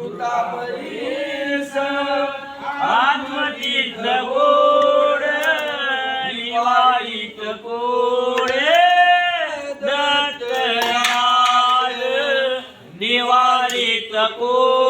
अमृतापरीस आत्मतीर्थ गोड निवारित कोडे दत्तराज निवारित कोडे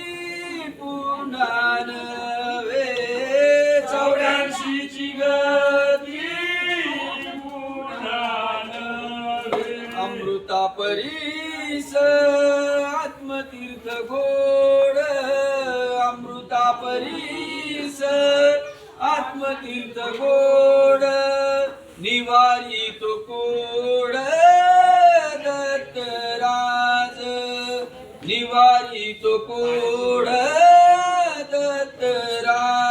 अमृता परीस आत्मतीर्थ गोड अमृता परीस आत्मतीर्थ गोड निवारी तो कोड दत्तराज निवारी तो कोड दत्तराज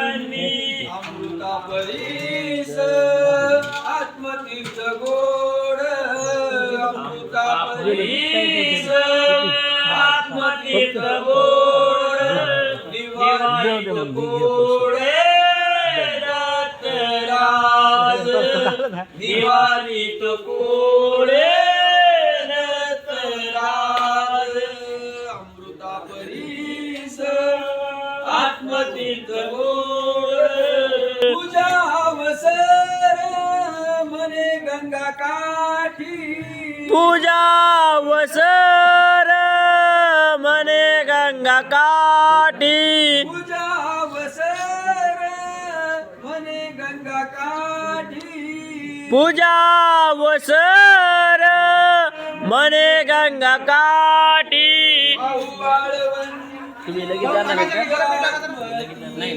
अमृता कोडे अमृता परीस आत्मतीर्थ गोड पूजा अवसर मने गंगा काठी पूजा वसर मने गंगा काठी पूजा अवसर मने गंगा काठी पूजा वसर मने गंगा काठी वाळवंटी तुम्ही लगेच जाणार का? नाही